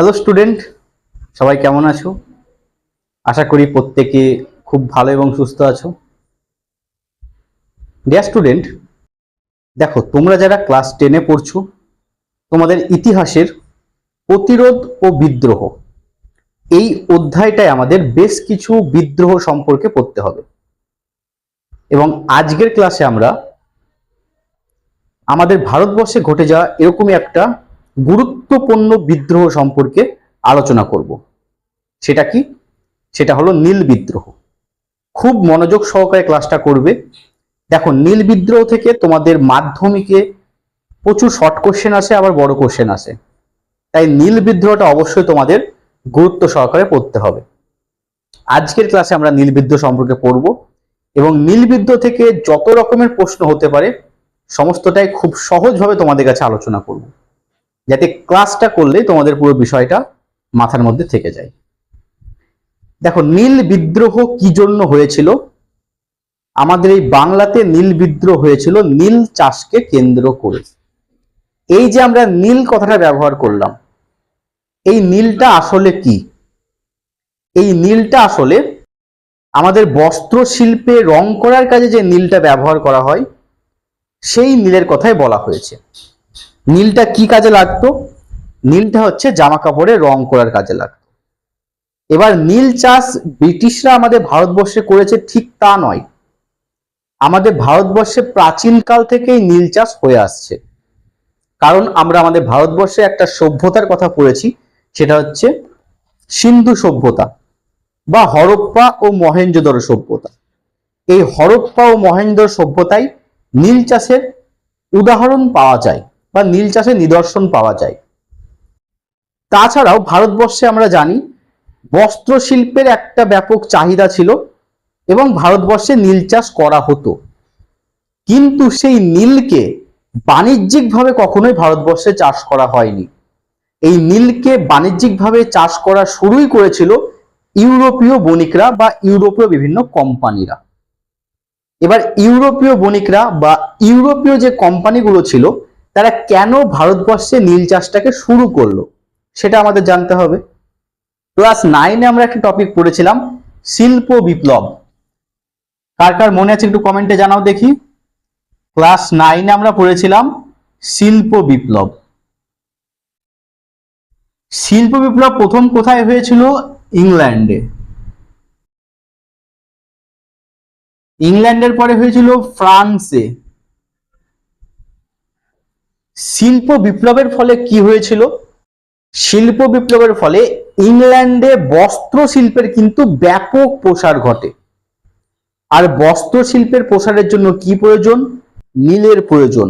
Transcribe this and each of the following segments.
Hello student সবাই কেমন আছো? আশা করি প্রত্যেকে খুব ভালো এবং সুস্থ আছো। ডিয়ার স্টুডেন্ট দেখো, তোমরা যারা ক্লাস টেনে পড়ছো, তোমাদের ইতিহাসের প্রতিরোধ ও বিদ্রোহ, এই অধ্যায়টায় আমাদের বেশ কিছু বিদ্রোহ সম্পর্কে পড়তে হবে। এবং আজকের ক্লাসে আমরা, আমাদের ভারতবর্ষে ঘটে যাওয়া এরকমই একটা গুরুত্বপূর্ণ বিদ্রোহ সম্পর্কে আলোচনা করব। সেটা কি? সেটা হলো নীল বিদ্রোহ। খুব মনোযোগ সহকারে ক্লাসটা করবে। দেখো, নীল বিদ্রোহ থেকে তোমাদের মাধ্যমিকে প্রচুর শর্ট কোশ্চেন আসে, আবার বড় কোশ্চেন আসে। তাই নীল বিদ্রোহটা অবশ্যই তোমাদের গুরুত্ব সহকারে পড়তে হবে। আজকের ক্লাসে আমরা নীল বিদ্রোহ সম্পর্কে পড়ব এবং নীল বিদ্রোহ থেকে যত রকমের প্রশ্ন হতে পারে, সমস্তটাই খুব সহজভাবে তোমাদের কাছে আলোচনা করব। যাতে ক্লাসটা করলে তোমাদের পুরো বিষয়টা মাথার মধ্যে থেকে যায়। দেখো, নীল বিদ্রোহ কি জন্য হয়েছিল? আমাদের এই বাংলাতে নীল বিদ্রোহ হয়েছিল, নীল চাষকে কেন্দ্র করে। এই যে আমরা নীল কথাটা ব্যবহার করলাম, এই নীলটা আসলে কি? এই নীলটা আসলে আমাদের বস্ত্র শিল্পে রং করার কাজে যে নীলটা ব্যবহার করা হয়, সেই নীলের কথাই বলা হয়েছে। নীলটা কি কাজে লাগতো? নীলটা হচ্ছে জামা কাপড়ে রং করার কাজে লাগতো। এবার নীল চাষ ব্রিটিশরা আমাদের ভারতবর্ষে করেছে ঠিক তা নয়। আমাদের ভারতবর্ষে প্রাচীনকাল থেকেই নীল চাষ হয়ে আসছে। কারণ আমরা আমাদের ভারতবর্ষে একটা সভ্যতার কথা পড়েছি, সেটা হচ্ছে সিন্ধু সভ্যতা বা হরপ্পা ও মহেঞ্জোদর সভ্যতা। এই হরপ্পা ও মহেঞ্জোদর সভ্যতায় নীল চাষের উদাহরণ পাওয়া যায়। বা নীল চাষের নিদর্শন পাওয়া যায়। তাছাড়াও ভারতবর্ষে আমরা জানি বস্ত্র শিল্পের একটা ব্যাপক চাহিদা ছিল এবং ভারতবর্ষে নীল চাষ করা হতো। কিন্তু সেই নীলকে বাণিজ্যিকভাবে কখনোই ভারতবর্ষে চাষ করা হয়নি। এই নীলকে বাণিজ্যিকভাবে চাষ করা শুরুই করেছিল ইউরোপীয় বণিকরা বা ইউরোপীয় বিভিন্ন কোম্পানিরা। এবার ইউরোপীয় বণিকরা বা ইউরোপীয় যে কোম্পানিগুলো ছিল তারা কেন ভারতবর্ষে নীল চাষটাকে শুরু করল? সেটা আমাদের জানতে হবে। ক্লাস নাইনে আমরা একটা টপিক পড়েছিলাম, শিল্প বিপ্লব। কার কার মনে আছে একটু কমেন্টে জানাও দেখি। ক্লাস নাইনে আমরা পড়েছিলাম, শিল্প বিপ্লব। শিল্প বিপ্লব প্রথম কোথায় হয়েছিল? ইংল্যান্ডে। ইংল্যান্ডের পরে হয়েছিল ফ্রান্সে। শিল্প বিপ্লবের ফলে কি হয়েছিল? শিল্প বিপ্লবের ফলে ইংল্যান্ডে বস্ত্র শিল্পের কিন্তু ব্যাপক প্রসার ঘটে। আর বস্ত্র শিল্পের প্রসারের জন্য কি প্রয়োজন? নীলের প্রয়োজন।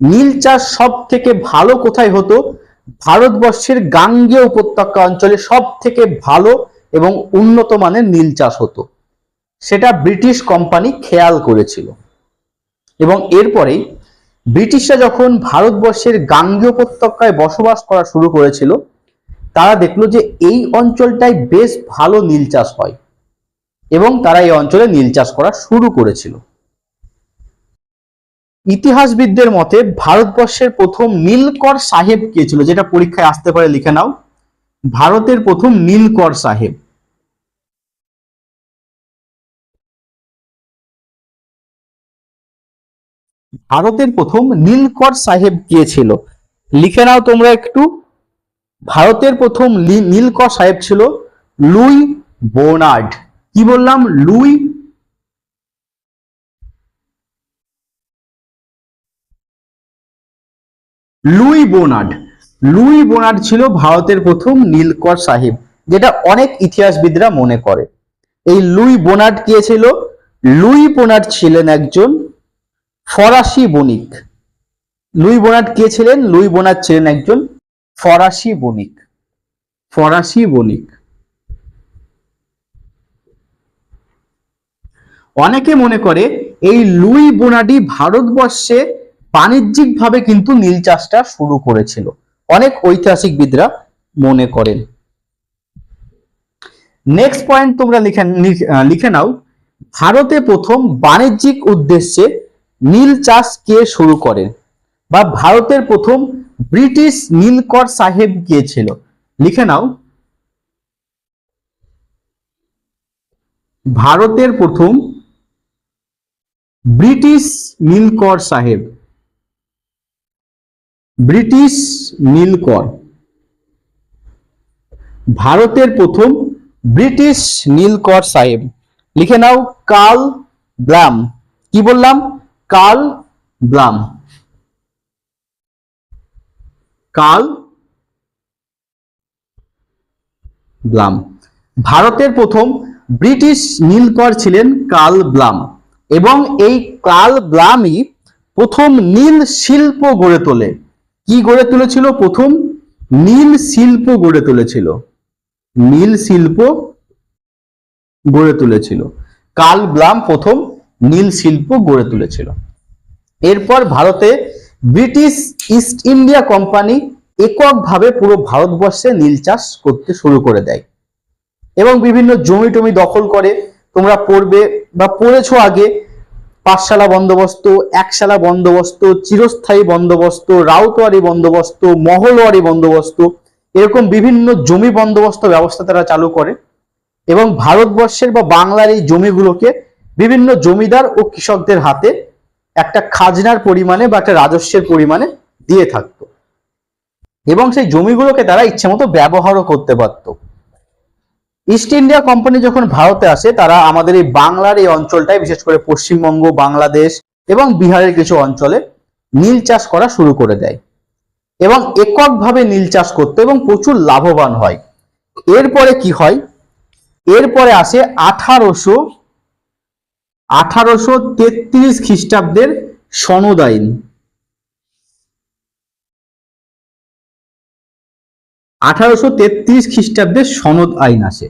নীল চাষ সব থেকে ভালো কোথায় হতো? ভারতবর্ষের গাঙ্গেয় উপত্যকা অঞ্চলে সব থেকে ভালো এবং উন্নত মানের নীল চাষ হতো। সেটা ব্রিটিশ কোম্পানি খেয়াল করেছিল। এবং এরপরেই ব্রিটিশরা যখন ভারতবর্ষের গাঙ্গেয় উপত্যকায় বসবাস করা শুরু করেছিল, তারা দেখল যে এই অঞ্চলটায় বেশ ভালো নীল চাষ হয় এবং তারা এই অঞ্চলে নীল চাষ করা শুরু করেছিল। ইতিহাসবিদদের মতে ভারতবর্ষের প্রথম নীলকর সাহেব কে ছিল, যেটা পরীক্ষায় আসতে পারে, লিখে নাও। ভারতের প্রথম নীলকর সাহেব। ভারতের প্রথম নীলকর সাহেব কে ছিল? লিখে নাও তোমরা একটু। ভারতের প্রথম নীলকর সাহেব ছিল লুই বোনার্ড। কি বললাম? Louis Louis Bonnard. Louis Bonnard ছিল ভারতের প্রথম নীলকর সাহেব, যেটা অনেক ইতিহাসবিদরা মনে করে। এই লুই বোনার্ড কে ছিল? লুই বোনার্ড ছিলেন একজন ফরাসি বণিক। লুই বোনার্ড কে ছিলেন? লুই বোনাট ছিলেন একজন ফরাসি বণিক। ফরাসি বণিক। অনেকে মনে করে এই লুই বোনাডি ভারতবর্ষে বাণিজ্যিকভাবে কিন্তু নীল চাষটা শুরু করেছিল। অনেক ঐতিহাসিকবিদরা মনে করেন। নেক্সট পয়েন্ট তোমরা লিখে লিখে নাও। ভারতে প্রথম বাণিজ্যিক উদ্দেশ্যে নীল চাষ কে শুরু করেন বা ভারতের প্রথম ব্রিটিশ নীলকর সাহেব কে লিখে নাও। ভারতের প্রথম ব্রিটিশ নীলকর সাহেব। ব্রিটিশ নীলকর। ভারতের প্রথম ব্রিটিশ নীলকর সাহেব। লিখে নাও কার্ল ব্লাম কি বললাম? কার্ল ব্লাম কার্ল ব্লাম ভারতের প্রথম ব্রিটিশ নীলকর ছিলেন কার্ল ব্লাম এবং এই কার্ল ব্লামই প্রথম নীল শিল্প গড়ে তোলে। কি গড়ে তুলেছিল? প্রথম নীল শিল্প গড়ে তুলেছিল। নীল শিল্প গড়ে তুলেছিল। কার্ল ব্লাম প্রথম নীল শিল্প গড়ে তুলেছিল। এরপর ভারতে ব্রিটিশ ইস্ট ইন্ডিয়া কোম্পানি এককভাবে পুরো ভারতবর্ষে নীল চাষ করতে শুরু করে দেয় এবং বিভিন্ন জমি টমি দখল করে। তোমরা পড়বে বা পড়েছো আগে পাঠশালা বন্দোবস্ত, একশালা বন্দোবস্ত, চিরস্থায়ী বন্দোবস্ত রাউতোয়ারি বন্দোবস্ত, মহলওয়ারি বন্দোবস্ত, এরকম বিভিন্ন জমি বন্দোবস্ত ব্যবস্থা তারা চালু করে এবং ভারতবর্ষের বা বাংলার এই জমিগুলোকে বিভিন্ন জমিদার ও কৃষকদের হাতে একটা খাজনার পরিমাণে বা একটা রাজস্বের পরিমাণে দিয়ে থাকতো। এবং সেই জমিগুলোকে তারা ইচ্ছে মতো ব্যবহারও করতে পারতো। ইস্ট ইন্ডিয়া কোম্পানি যখন ভারতে আসে, তারা আমাদের এই বাংলার এই অঞ্চলটায়, বিশেষ করে পশ্চিমবঙ্গ, বাংলাদেশ এবং বিহারের কিছু অঞ্চলে নীল চাষ করা শুরু করে দেয়। এবং এককভাবে নীল চাষ করতে এবং প্রচুর লাভবান হয়। এরপরে কি হয়? এরপরে আসে আঠারোশো আঠারোশো তেত্রিশ খ্রিস্টাব্দের সনদ আইন আঠারোশো তেত্রিশ খ্রিস্টাব্দের সনদ আইন আসে।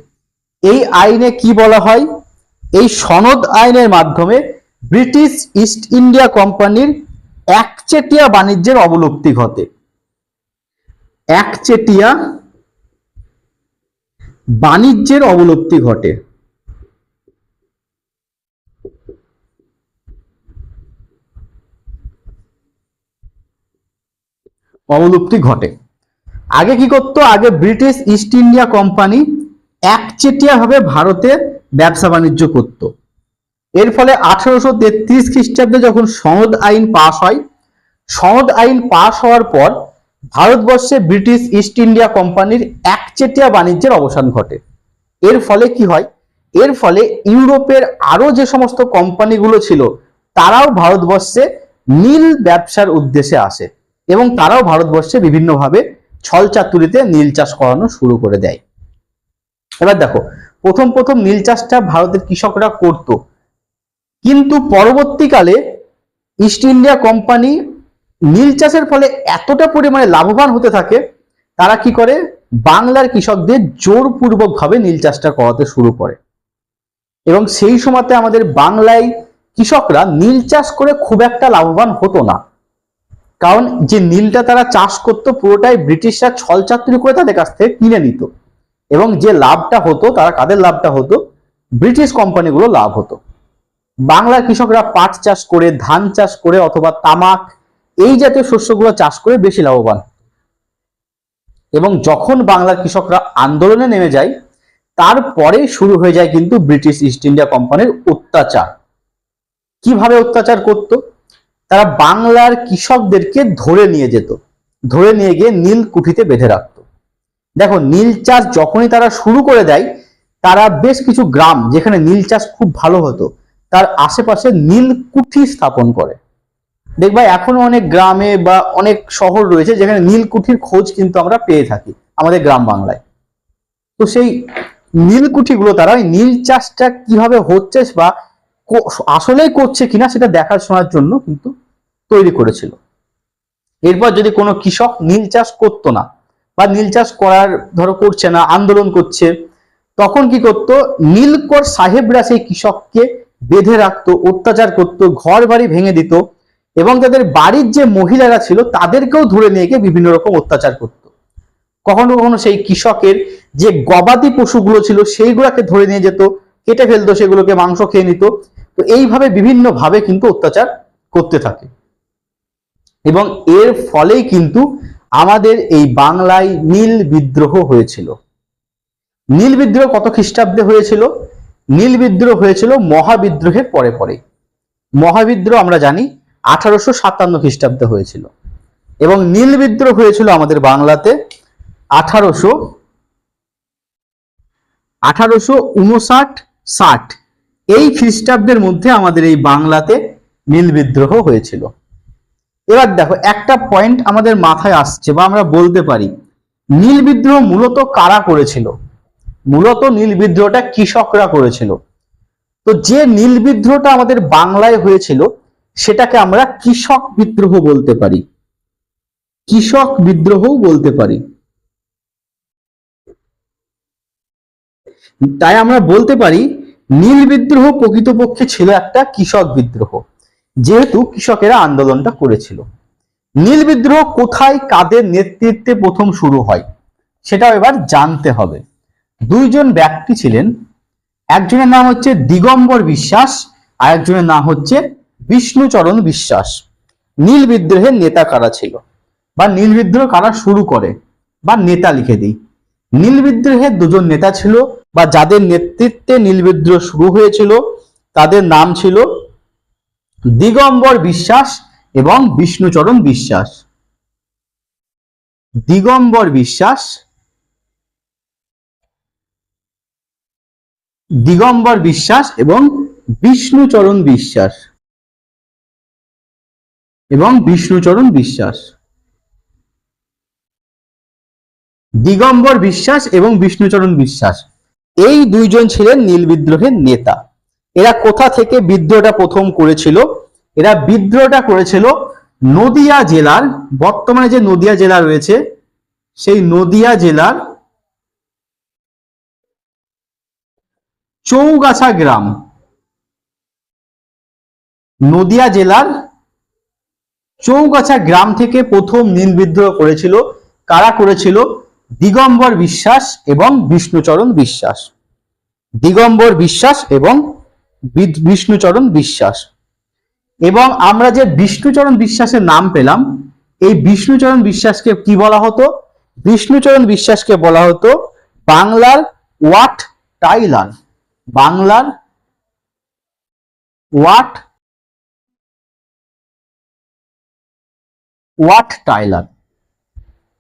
এই আইনে কি বলা হয়? এই সনদ আইনের মাধ্যমে ব্রিটিশ ইস্ট ইন্ডিয়া কোম্পানির একচেটিয়া বাণিজ্যের অবলুপ্তি ঘটে। একচেটিয়া বাণিজ্যের অবলুপ্তি ঘটে। অবলুপ্তি ঘটে। আগে কি করতো? আগে ব্রিটিশ ইস্ট ইন্ডিয়া কোম্পানি একচেটিয়া ভাবে ভারতে ব্যবসা বাণিজ্য করত। এর ফলে আঠারোশো তেত্রিশ খ্রিস্টাব্দে যখন সনদ আইন পাশ হয়, সনদ আইন পাশ হওয়ার পর ভারতবর্ষে ব্রিটিশ ইস্ট ইন্ডিয়া কোম্পানির একচেটিয়া বাণিজ্যের অবসান ঘটে। এর ফলে কি হয়? এর ফলে ইউরোপের আরও যে সমস্ত কোম্পানিগুলো ছিল, তারাও ভারতবর্ষে নীল ব্যবসার উদ্দেশ্যে আসে। এবং তারাও ভারতবর্ষে বিভিন্নভাবে ছল চাতুরিতে নীল চাষ করানো শুরু করে দেয়। এবার দেখো, প্রথম প্রথম নীল চাষটা ভারতের কৃষকরা করত। কিন্তু পরবর্তীকালে ইস্ট ইন্ডিয়া কোম্পানি নীল চাষের ফলে এতটা পরিমাণে লাভবান হতে থাকে, তারা কি করে? বাংলার কৃষকদের জোরপূর্বক ভাবে নীল চাষটা করাতে শুরু করে। এবং সেই সময়তে আমাদের বাংলায় কৃষকরা নীল চাষ করে খুব একটা লাভবান হতো না। কারণ যে নীলটা তারা চাষ করতো, পুরোটাই ব্রিটিশরা ছল চাতুরি করে তাদের কাছ থেকে কিনে নিত। এবং যে লাভটা হতো, তারা কাদের লাভটা হতো? ব্রিটিশ কোম্পানিগুলো লাভ হতো। বাংলার কৃষকরা পাট চাষ করে, ধান চাষ করে, অথবা তামাক, এই জাতীয় শস্যগুলো চাষ করে বেশি লাভবান। এবং যখন বাংলার কৃষকরা আন্দোলনে নেমে যায়, তারপরে শুরু হয়ে যায় কিন্তু ব্রিটিশ ইস্ট ইন্ডিয়া কোম্পানির অত্যাচার। কীভাবে অত্যাচার করত? তারা বাংলার কৃষকদেরকে ধরে নিয়ে যেত, ধরে নিয়ে গিয়ে নীল কুঠিতে বেঁধে রাখতো। দেখো, নীল চাষ যখনই তারা শুরু করে দেয়, তারা বেশ কিছু গ্রাম যেখানে নীল চাষ খুব ভালো হতো, তার আশেপাশে নীল কুঠি স্থাপন করে। দেখবা, এখনও অনেক গ্রামে বা অনেক শহর রয়েছে যেখানে নীলকুঠির খোঁজ কিন্তু আমরা পেয়ে থাকি, আমাদের গ্রাম বাংলায়। তো সেই নীলকুঠিগুলো তারা ওই নীল চাষটা কীভাবে হচ্ছে বা আসলেই করছে কিনা সেটা দেখাশোনার জন্য কিন্তু তৈরি করেছিল। এরপর যদি কোনো কৃষক নীল চাষ করতো না বা নীল চাষ করার ধরো করছে না, আন্দোলন করছে, তখন কি করতো? নীলকর সাহেবরা সেই কৃষককে বেঁধে রাখতো, অত্যাচার করতো ঘর বাড়ি ভেঙে দিত এবং তাদের বাড়ির যে মহিলারা ছিল তাদেরকেও ধরে নিয়ে গিয়ে বিভিন্ন রকম অত্যাচার করত। কখনো কখনো সেই কৃষকের যে গবাদি পশুগুলো ছিল সেইগুলোকে ধরে নিয়ে যেত, কেটে ফেলতো, সেগুলোকে মাংস খেয়ে নিত তো এইভাবে বিভিন্ন ভাবে কিন্তু অত্যাচার করতে থাকে। এবং এর ফলেই কিন্তু আমাদের এই বাংলায় নীল বিদ্রোহ হয়েছিল। নীল বিদ্রোহ কত খ্রিস্টাব্দে হয়েছিল? নীল বিদ্রোহ হয়েছিল মহাবিদ্রোহের পরে পরে। মহাবিদ্রোহ আমরা জানি আঠারোশো সাতান্ন খ্রিস্টাব্দে হয়েছিল। এবং নীল বিদ্রোহ হয়েছিল আমাদের বাংলাতে আঠারোশো আঠারোশো উনষাট, ষাট। এই খ্রিস্টাব্দের মধ্যে আমাদের এই বাংলাতে নীল বিদ্রোহ হয়েছিল। এবার দেখো, একটা পয়েন্ট আমাদের মাথায় আসছে বা আমরা বলতে পারি, নীল বিদ্রোহ মূলত কারা করেছিল? মূলত নীল বিদ্রোহটা কৃষকরা করেছিল। তো যে নীল বিদ্রোহটা আমাদের বাংলায় হয়েছিল, সেটাকে আমরা কৃষক বিদ্রোহ বলতে পারি। কৃষক বিদ্রোহ বলতে পারি। তাই আমরা বলতে পারি নীল বিদ্রোহ প্রকৃতপক্ষে ছিল একটা কৃষক বিদ্রোহ, যেহেতু কৃষকেরা আন্দোলনটা করেছিল। নীল বিদ্রোহ কোথায় কাদের নেতৃত্বে প্রথম শুরু হয়, সেটাও এবার জানতে হবে। দুইজন ব্যক্তি ছিলেন, একজনের নাম হচ্ছে দিগম্বর বিশ্বাস, আর একজনের নাম হচ্ছে বিষ্ণুচরণ বিশ্বাস। নীল বিদ্রোহের নেতা কারা ছিল? বা নীল বিদ্রোহ কারা শুরু করে? বা নেতা লিখে দিই। নীল বিদ্রোহের দুজন নেতা ছিল বা যাদের নেতৃত্বে নীল বিদ্রোহ শুরু হয়েছিল, তাদের নাম ছিল দিগম্বর বিশ্বাস এবং বিষ্ণুচরণ বিশ্বাস। দিগম্বর বিশ্বাস দিগম্বর বিশ্বাস এবং বিষ্ণুচরণ বিশ্বাস। এবং বিষ্ণুচরণ বিশ্বাস। দিগম্বর বিশ্বাস এবং বিষ্ণুচরণ বিশ্বাস। এই দুইজন ছিলেন নীল বিদ্রোহের নেতা। এরা কোথা থেকে বিদ্রোহটা প্রথম করেছিল? এরা বিদ্রোহটা করেছিল নদিয়া জেলার, বর্তমানে যে নদিয়া জেলা রয়েছে, সেই নদিয়া জেলার চৌগাছা গ্রাম। নদিয়া জেলার চৌগাছা গ্রাম থেকে প্রথম নীল বিদ্রোহ করেছিল। কারা করেছিল? দিগম্বর বিশ্বাস এবং বিষ্ণুচরণ বিশ্বাস। দিগম্বর বিশ্বাস এবং বিষ্ণুচরণ বিশ্বাস। এবং আমরা যে বিষ্ণুচরণ বিশ্বাসের নাম পেলাম, এই বিষ্ণুচরণ বিশ্বাসকে কি বলা হতো? বিষ্ণুচরণ বিশ্বাসকে বলা হতো বাংলার ওয়াট টাইলার। বাংলার ওয়াট ওয়াট টাইলার।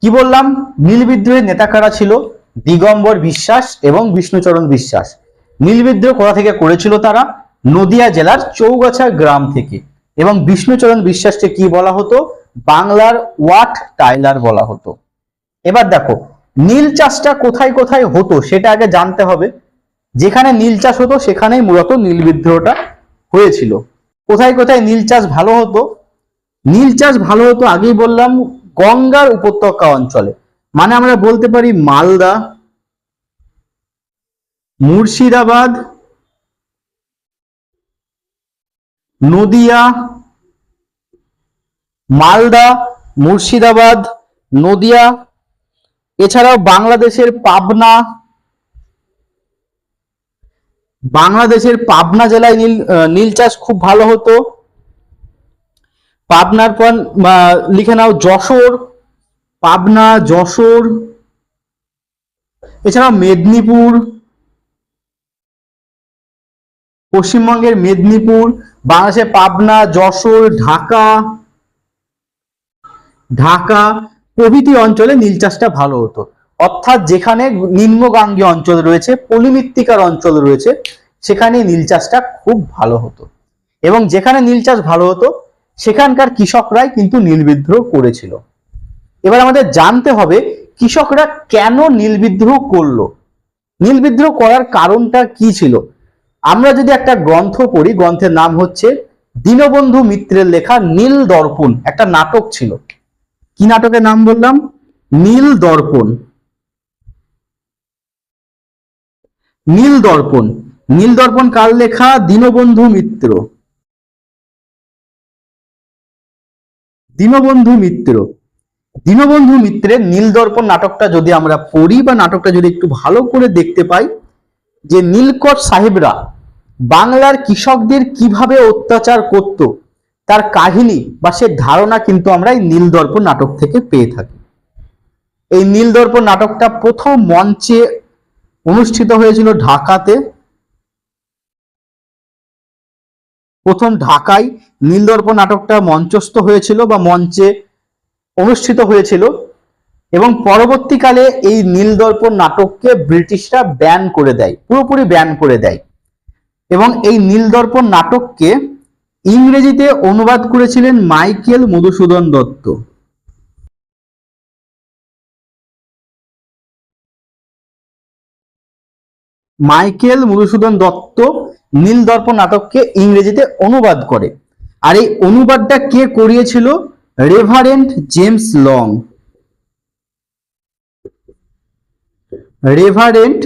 কি বললাম? নীল বিদ্রোহের নেতা কারা ছিল? দিগম্বর বিশ্বাস এবং বিষ্ণুচরণ বিশ্বাস। নীল বিদ্রোহ কোথা থেকে করেছিল তারা? নদিয়া জেলার চৌগাছা গ্রাম থেকে। এবং বিষ্ণুচরণ বিশ্বাসকে কি বলা হতো? বাংলার ওয়াট টাইলার বলা হতো। এবার দেখো, নীল চাষটা কোথায় কোথায় হতো সেটা আগে জানতে হবে। যেখানে নীল চাষ হতো, সেখানেই মূলত নীল বিদ্রোহটা হয়েছিল। কোথায় কোথায় নীল চাষ ভালো হতো? নীল চাষ ভালো হতো আগেই বললাম গঙ্গার উপত্যকা অঞ্চলে মানে আমরা বলতে পারি মালদা, মুর্শিদাবাদ, নদিয়া, মালদা, মুর্শিদাবাদ, নদিয়া, এছাড়াও বাংলাদেশের পাবনা বাংলাদেশের পাবনা জেলায় নীল নীল চাষ খুব ভালো হতো। পাবনার পর লিখে নাও যশোর, পাবনা, যশোর, এছাড়াও মেদিনীপুর, পশ্চিমবঙ্গের মেদিনীপুর বাংলাদেশের পাবনা, যশোর, ঢাকা ঢাকা, প্রভৃতি অঞ্চলে নীল চাষটা ভালো হতো। অর্থাৎ যেখানে নিম্নগাঙ্গীয় অঞ্চল রয়েছে, পলিমৃত্তিকার অঞ্চল রয়েছে, সেখানে নীল চাষটা খুব ভালো হতো। এবং যেখানে নীল চাষ ভালো হতো সেখানকার কৃষকরাই কিন্তু নীল বিদ্রোহ করেছিল। এবার আমাদের জানতে হবে, কৃষকরা কেন নীল বিদ্রোহ করল? নীল বিদ্রোহ করার কারণটা কি ছিল? আমরা যদি একটা গ্রন্থ পড়ি, গ্রন্থের নাম হচ্ছে দীনবন্ধু মিত্রের লেখা নীল দর্পণ, একটা নাটক ছিল। কি নাটকের নাম বললাম? নীল দর্পণ। নীল দর্পণ। নীল দর্পণ কার লেখা? দীনবন্ধু মিত্র। দীনবন্ধু মিত্র। দীনবন্ধু মিত্রের নীল দর্পণ নাটকটা যদি আমরা পড়ি বা নাটকটা যদি একটু ভালো করে দেখতে পাই, যে নীলকর সাহেবরা বাংলার কৃষকদের কীভাবে অত্যাচার করত, তার কাহিনী বা সে ধারণা কিন্তু আমরা এই নীল দর্পণ নাটক থেকে পেয়ে থাকি। এই নীলদর্পণ নাটকটা প্রথম মঞ্চে অনুষ্ঠিত হয়েছিল ঢাকাতে। প্রথম ঢাকায় নীলদর্পণ নাটকটা মঞ্চস্থ হয়েছিল বা মঞ্চে অনুষ্ঠিত হয়েছিল এবং পরবর্তীকালে এই নীলদর্পণ নাটককে ব্রিটিশরা ব্যান করে দেয়, পুরোপুরি ব্যান করে দেয়। এবং এই নীলদর্পণ নাটককে ইংরেজিতে অনুবাদ করেছিলেন মাইকেল মধুসূদন দত্ত। মাইকেল মধুসূদন দত্ত নীলদর্পণ নাটককে ইংরেজিতে অনুবাদ করে। আর এই অনুবাদটা কে করিয়েছিল? Reverend James Long. Reverend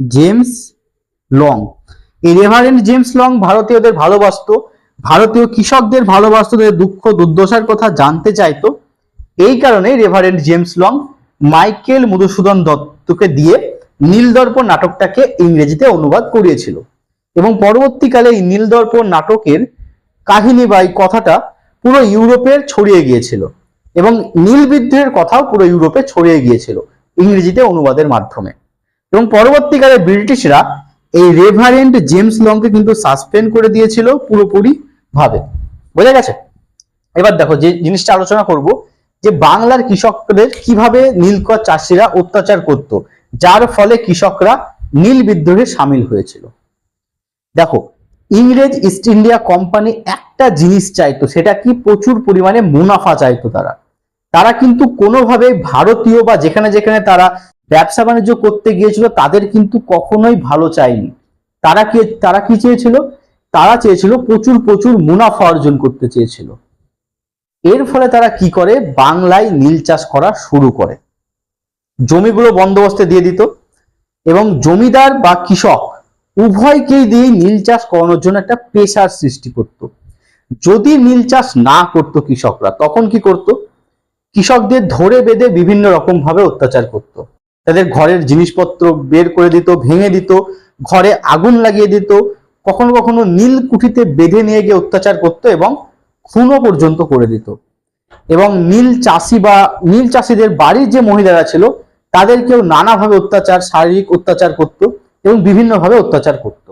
James Long. এই রেভারেন্ট জেমস লং ভারতীয়দের ভালোবাসতো। ভারতীয় কৃষকদের ভালোবাসতো দুঃখ দুর্দশার কথা জানতে চাইতো। এই কারণে Reverend James Long Michael Madhusudan দত্তকে দিয়ে নীলদর্পণ নাটকটাকে ইংরেজিতে অনুবাদ করিয়েছিল। এবং পরবর্তীকালে এই নীলদর্পণ নাটকের কাহিনী বা কথাটা পুরো ইউরোপের ছড়িয়ে গিয়েছিল এবং নীল বিদ্রোহের কথাও পুরো ইউরোপে ছড়িয়ে গিয়েছিল ইংরেজিতে অনুবাদের মাধ্যমে। এবং পরবর্তীকালে ব্রিটিশরা এই রেভারেন্ট জেমস লংকে কিন্তু সাসপেন্ড করে দিয়েছিল পুরোপুরি ভাবে। বোঝা গেছে? এবার দেখো যে জিনিসটা আলোচনা করব যে বাংলার কৃষকদের কীভাবে নীলকর চাষিরা অত্যাচার করত যার ফলে কৃষকরা নীল বিদ্রোহে সামিল হয়েছিল। দেখো, ইংরেজ ইস্ট ইন্ডিয়া কোম্পানি একটা জিনিস চাইতো, সেটা কি প্রচুর পরিমাণে মুনাফা চাইতো তারা। তারা কিন্তু কোনোভাবে ভারতীয় বা যেখানে যেখানে তারা ব্যবসা বাণিজ্য করতে গিয়েছিল, তাদের কিন্তু কখনোই ভালো চায়নি তারা কি তারা কি চেয়েছিল? তারা চেয়েছিল প্রচুর প্রচুর মুনাফা অর্জন করতে চেয়েছিল। এর ফলে তারা কি করে? বাংলায় নীল চাষ করা শুরু করে। জমিগুলো বন্দোবস্তে দিয়ে দিত এবং জমিদার বা কৃষক উভয়কেই দিয়ে নীল চাষ করানোর জন্য একটা পেশার সৃষ্টি করত। যদি নীল চাষ না করত কৃষকরা, তখন কি করত? কৃষকদের ধরে বেঁধে বিভিন্ন রকম ভাবে অত্যাচার করত। তাদের ঘরের জিনিসপত্র বের করে দিত, ভেঙে দিত, ঘরে আগুন লাগিয়ে দিত, কখনো কখনো নীল কুঠিতে বেঁধে নিয়ে গিয়ে অত্যাচার করত এবং খুনও পর্যন্ত করে দিত। এবং নীল চাষি বা নীল চাষিদের বাড়ির যে মহিলারা ছিল তাদেরকেও নানাভাবে অত্যাচার, শারীরিক অত্যাচার করত এবং বিভিন্নভাবে অত্যাচার করত।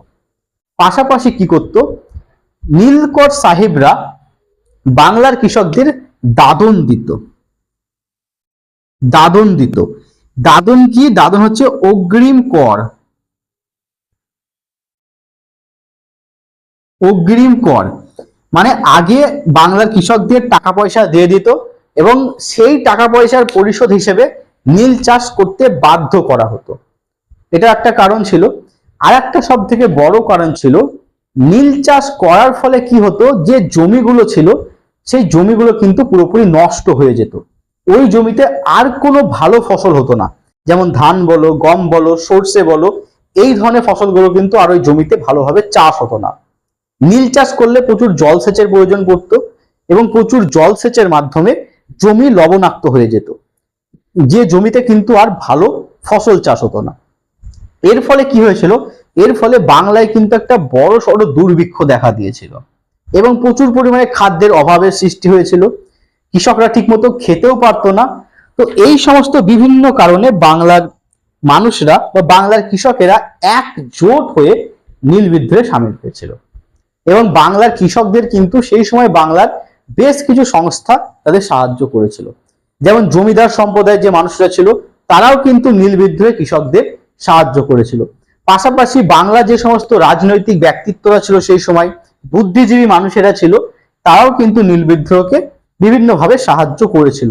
পাশাপাশি কি করত? নীলকর সাহেবরা বাংলার কৃষকদের দাদন দিত। দাদন দিত। দাদন কি? দাদন হচ্ছে অগ্রিম কর। অগ্রিম কর। মানে আগে বাংলার কৃষকদের টাকা পয়সা দিয়ে দিত এবং সেই টাকা পয়সার পরিশোধ হিসেবে নীল চাষ করতে বাধ্য করা হতো। এটা একটা কারণ ছিল। আর একটা সব থেকে বড় কারণ ছিল, নীল চাষ করার ফলে কি হতো, যে জমিগুলো ছিল, সেই জমিগুলো কিন্তু পুরোপুরি নষ্ট হয়ে যেত। ওই জমিতে আর কোনো ভালো ফসল হতো না। যেমন ধান বলো, গম বলো, সর্ষে বলো, এই ধরনের ফসলগুলো কিন্তু আর ওই জমিতে ভালোভাবে চাষ হতো না। নীল চাষ করলে প্রচুর জলসেচের প্রয়োজন পড়তো এবং প্রচুর জলসেচের মাধ্যমে জমি লবণাক্ত হয়ে যেত। যে জমিতে কিন্তু আর ভালো ফসল চাষ হতো না। এর ফলে কি হয়েছিল? এর ফলে বাংলায় কিন্তু একটা বড় সড়ো দুর্ভিক্ষ দেখা দিয়েছিল এবং প্রচুর পরিমাণে খাদ্যের অভাবের সৃষ্টি হয়েছিল। কৃষকরা ঠিকমতো খেতেও পারতো না। তো এই সমস্ত বিভিন্ন কারণে বাংলার মানুষরা বা বাংলার কৃষকেরা একজোট হয়ে নীল বিদ্রোহে সামিল হয়েছিল। এবং বাংলার কৃষকদের কিন্তু সেই সময় বাংলার বেশ কিছু সংস্থা তাদের সাহায্য করেছিল। যেমন জমিদার সম্প্রদায়ের যে মানুষরা ছিল, তারাও কিন্তু নীল বিদ্রোহে কৃষকদের সাহায্য করেছিল। পাশাপাশি বাংলা যে সমস্ত রাজনৈতিক ব্যক্তিত্বরা ছিল সেই সময়, বুদ্ধিজীবী মানুষেরা ছিল, তারাও কিন্তু নীল বিদ্রোহকে বিভিন্নভাবে সাহায্য করেছিল।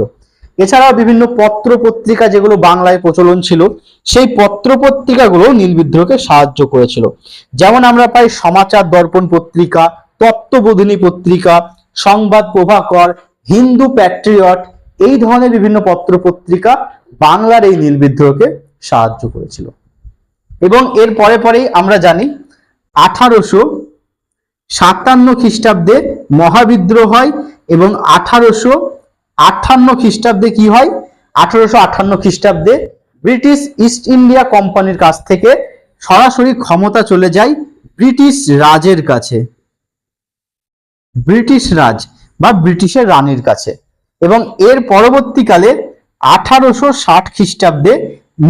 এছাড়াও বিভিন্ন পত্র পত্রিকা যেগুলো বাংলায় প্রচলন ছিল, সেই পত্র পত্রিকাগুলো নীল বিদ্রোহকে সাহায্য করেছিল। যেমন আমরা পাই সমাচার দর্পণ পত্রিকা, তত্ত্ববোধিনী পত্রিকা, সংবাদ প্রভাকর, হিন্দু প্যাট্রিয়ট এই ধরনের বিভিন্ন পত্র পত্রিকা বাংলার এই নীল বিদ্রোহকে সাহায্য করেছিল। এবং এর পরে পরেই আমরা জানি, আঠারোশো সাতান্ন খ্রিস্টাব্দে মহাবিদ্রোহ হয় এবং আঠারোশো আটান্ন খ্রিস্টাব্দে কি হয়? আঠারোশো আটান্ন খ্রিস্টাব্দে ব্রিটিশ ইস্ট ইন্ডিয়া কোম্পানির কাছ থেকে সরাসরি ক্ষমতা চলে যায় ব্রিটিশ রাজের কাছে। ব্রিটিশ রাজ বা ব্রিটিশের রানীর কাছে। এবং এর পরবর্তীকালে আঠারোশো ষাট খ্রিস্টাব্দে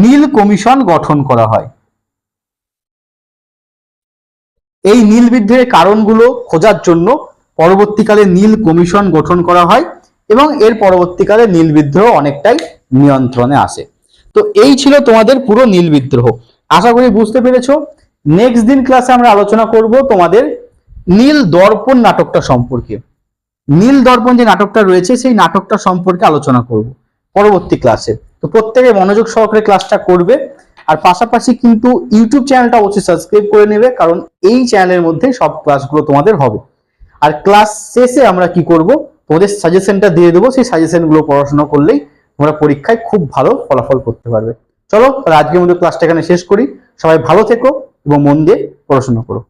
নীল কমিশন গঠন করা হয়। এই নীল বিদ্রোহের কারণগুলো খোঁজার জন্য পরবর্তীকালে নীল কমিশন গঠন করা হয় এবং এর পরবর্তীকালে নীল বিদ্রোহ অনেকটাই নিয়ন্ত্রণে আসে। তো এই ছিল তোমাদের পুরো নীল বিদ্রোহ। আশা করি বুঝতে পেরেছ। নেক্সট দিন ক্লাসে আমরা আলোচনা করব তোমাদের নীল দর্পণ নাটকটা সম্পর্কে। নীল দর্পণ যে নাটকটা রয়েছে, সেই নাটকটা সম্পর্কে আলোচনা করব পরবর্তী ক্লাসে তো প্রত্যেকে মনোযোগ সহকারে ক্লাসটা করবে। আর পাশাপাশি কিন্তু ইউটিউব চ্যানেলটা অবশ্যই সাবস্ক্রাইব করে নেবে, কারণ এই চ্যানেলের মধ্যে সব ক্লাসগুলো তোমাদের হবে। আর ক্লাস শেষে আমরা কি করব? তোমাদের সাজেশনটা দিয়ে দেবো, সেই সাজেশনগুলো পড়াশোনা করলেই তোমরা পরীক্ষায় খুব ভালো ফলাফল করতে পারবে। চলো আজকের মধ্যে ক্লাসটা এখানে শেষ করি। সবাই ভালো থেকো এবং মন দিয়ে পড়াশোনা করো।